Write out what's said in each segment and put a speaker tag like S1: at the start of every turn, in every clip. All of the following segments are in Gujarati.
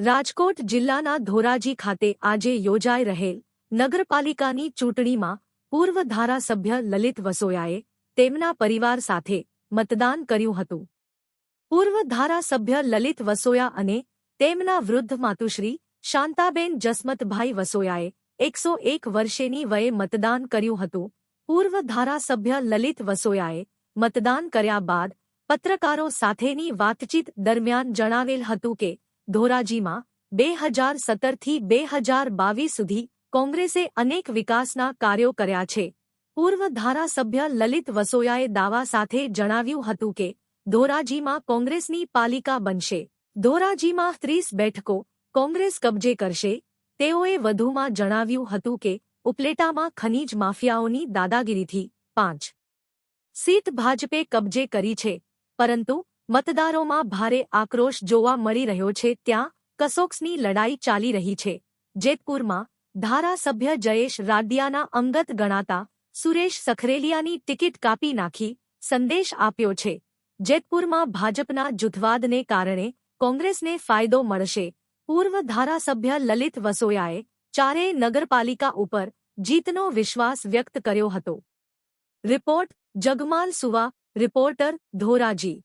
S1: રાજકોટ જિલ્લાના ધોરાજી ખાતે આજે યોજાઈ રહેલ નગરપાલિકાની ચૂંટણીમાં પૂર્વ ધારાસભ્ય લલિત વસોયાએ તેમના પરિવાર સાથે મતદાન કર્યું હતું. પૂર્વ ધારાસભ્ય લલિત વસોયા અને તેમના વૃદ્ધ માતુશ્રી શાંતાબેન જસમતભાઈ વસોયાએ એકસો એક વર્ષેની વયે મતદાન કર્યું હતું. પૂર્વ ધારાસભ્ય લલિત વસોયાએ મતદાન કર્યા બાદ પત્રકારો સાથેની વાતચીત દરમિયાન જણાવેલ હતું કે, ધોરાજીમાં બે હજાર સત્તરથી બે હજાર બાવીસ સુધી કોંગ્રેસે અનેક વિકાસના કાર્યો કર્યા છે. પૂર્વ ધારાસભ્ય લલિત વસોયાએ દાવા સાથે જણાવ્યું હતું કે, ધોરાજીમાં કોંગ્રેસની પાલિકા બનશે. ધોરાજીમાં ત્રીસ બેઠકો કોંગ્રેસ કબજે કરશે. તેઓએ વધુમાં જણાવ્યું હતું કે, ઉપલેટામાં ખનીજ માફિયાઓની દાદાગીરીથી પાંચ સીટ ભાજપે કબજે કરી છે. પરંતુ મતદારોમાં ભારે આક્રોશ જોવા મળી રહ્યો છે ત્યાં કસોક્સની લડાઈ ચાલી રહી છે. જેતપુરમાં ધારાસભ્ય જયેશ રાડિયાના અંગત ગણાતા સુરેશ સખરેલિયાની ટિકિટ કાપી નાખી સંદેશ આપ્યો છે. જેતપુરમાં ભાજપના જૂથવાદને કારણે કોંગ્રેસને ફાયદો મળશે. પૂર્વ ધારાસભ્ય લલિત વસોયાએ ચારેય નગરપાલિકા ઉપર જીતનો વિશ્વાસ વ્યક્ત કર્યો હતો. રિપોર્ટ જગમાલ સુવા રિપોર્ટર ધોરાજી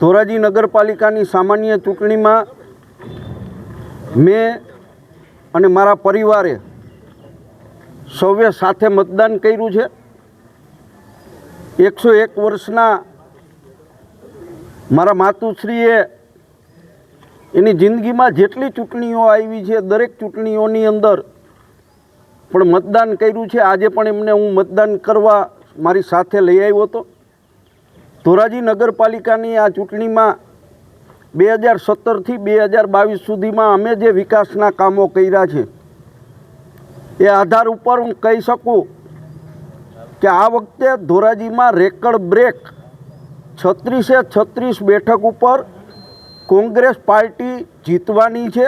S2: ધોરાજી નગરપાલિકાની સામાન્ય ચૂંટણીમાં મેં અને મારા પરિવારે સૌએ સાથે મતદાન કર્યું છે. એકસો એક વર્ષના મારા માતુશ્રીએ એની જિંદગીમાં જેટલી ચૂંટણીઓ આવી છે, દરેક ચૂંટણીઓની અંદર પણ મતદાન કર્યું છે. આજે પણ એમને હું મતદાન કરવા મારી સાથે લઈ આવ્યો હતો. ધોરાજી નગરપાલિકાની આ ચૂંટણીમાં બે હજાર સત્તરથી બે હજાર બાવીસ સુધીમાં અમે જે વિકાસના કામો કર્યા છે, એ આધાર ઉપર હું કહી શકું કે આ વખતે ધોરાજીમાં રેકડ બ્રેક છત્રીસે છત્રીસ બેઠક ઉપર કોંગ્રેસ પાર્ટી જીતવાની છે.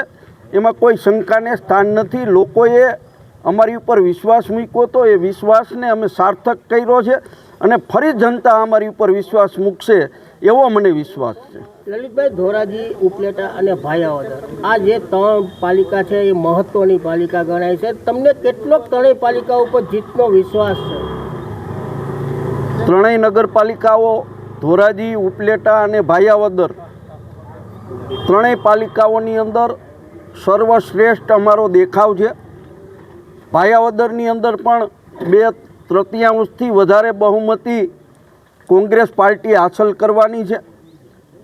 S2: એમાં કોઈ શંકાને સ્થાન નથી. લોકોએ અમારી ઉપર વિશ્વાસ મૂક્યો તો એ વિશ્વાસને અમે સાર્થક કર્યો છે અને ફરી જનતા અમારી ઉપર વિશ્વાસ મૂકશે એવો મને વિશ્વાસ છે.
S3: લલિતભાઈ ધોરાજી ઉપલેટા અને ભાયાવદર આ જે ત્રણ પાલિકા છે એ મહત્વની પાલિકા ગણાય છે. તમને કેટલો ત્રણેય પાલિકા ઉપર જીતનો વિશ્વાસ છે?
S2: ત્રણેય નગરપાલિકાઓ ધોરાજી ઉપલેટા અને ભાયાવદર. ત્રણેય પાલિકાઓની અંદર સર્વશ્રેષ્ઠ અમારો દેખાવ છે. ભાયાવદરની અંદર પણ બે તૃતીયાંશથી વધારે બહુમતી કોંગ્રેસ પાર્ટી હાંસલ કરવાની છે.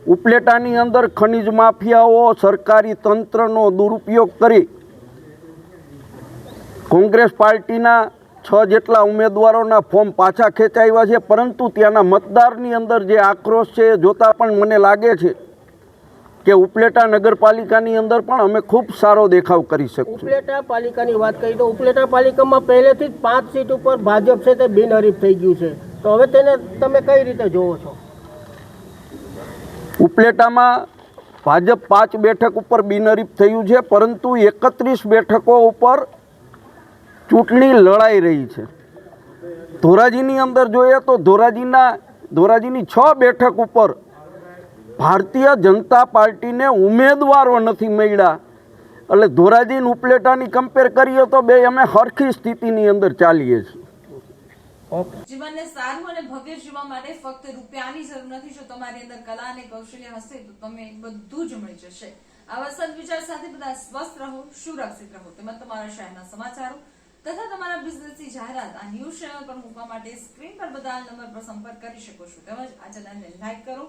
S2: ઉપલેટાની અંદર ખનિજ માફિયાઓ, સરકારી તંત્રનો દુરુપયોગ કરી કોંગ્રેસ પાર્ટીના છ જેટલા ઉમેદવારોના ફોર્મ પાછા ખેંચાવ્યા છે, પરંતુ ત્યાંના મતદારની અંદર જે આક્રોશ છે એ જોતાં પણ મને લાગે છે કે ઉપલેટા નગરપાલિકાની અંદર પણ અમે ખૂબ સારો દેખાવ કરી શકીશું.
S3: ઉપલેટા પાલિકાની વાત કરી તો ઉપલેટા પાલિકામાં પહેલેથી જ પાંચ સીટ ઉપર ભાજપ છે તે બિનહરીફ થઈ ગયું છે. તો હવે તેને તમે કઈ રીતે જોવો છો?
S2: ઉપલેટામાં ભાજપ પાંચ બેઠક ઉપર બિનહરીફ થયું છે પરંતુ એકત્રીસ બેઠકો ઉપર ચૂંટણી લડાઈ રહી છે. ધોરાજીની અંદર જોઈએ તો ધોરાજીના ધોરાજીની છ બેઠક ઉપર ભારતીય જનતા પાર્ટીને ઉમેદવારો નથી મળ્યા. એટલે ધોરાજી અને ઉપલેટાની કમ્પેર કરીએ તો બે અમે હરખી સ્થિતિની અંદર ચાલીએ છીએ.
S4: જીવનને સારું અને ભવ્ય જીવવા માટે ફક્ત રૂપિયાની જરૂર નથી. જો તમારી અંદર કલા અને કૌશલ્ય હશે તો તમે બધું જ મળી જશે. આવા સદવિચાર સાથે બધા સ્વસ્થ રહો સુરક્ષિત રહો. તેમજ તમારા શહેરના સમાચારો તથા તમારા બિઝનેસની જાહેરાત આ ન્યૂઝ ચેનલ પર મૂકવા માટે સ્ક્રીન પર બધા નંબર પર સંપર્ક કરી શકો છો. તેમજ આ ચેનલને લાઈક કરો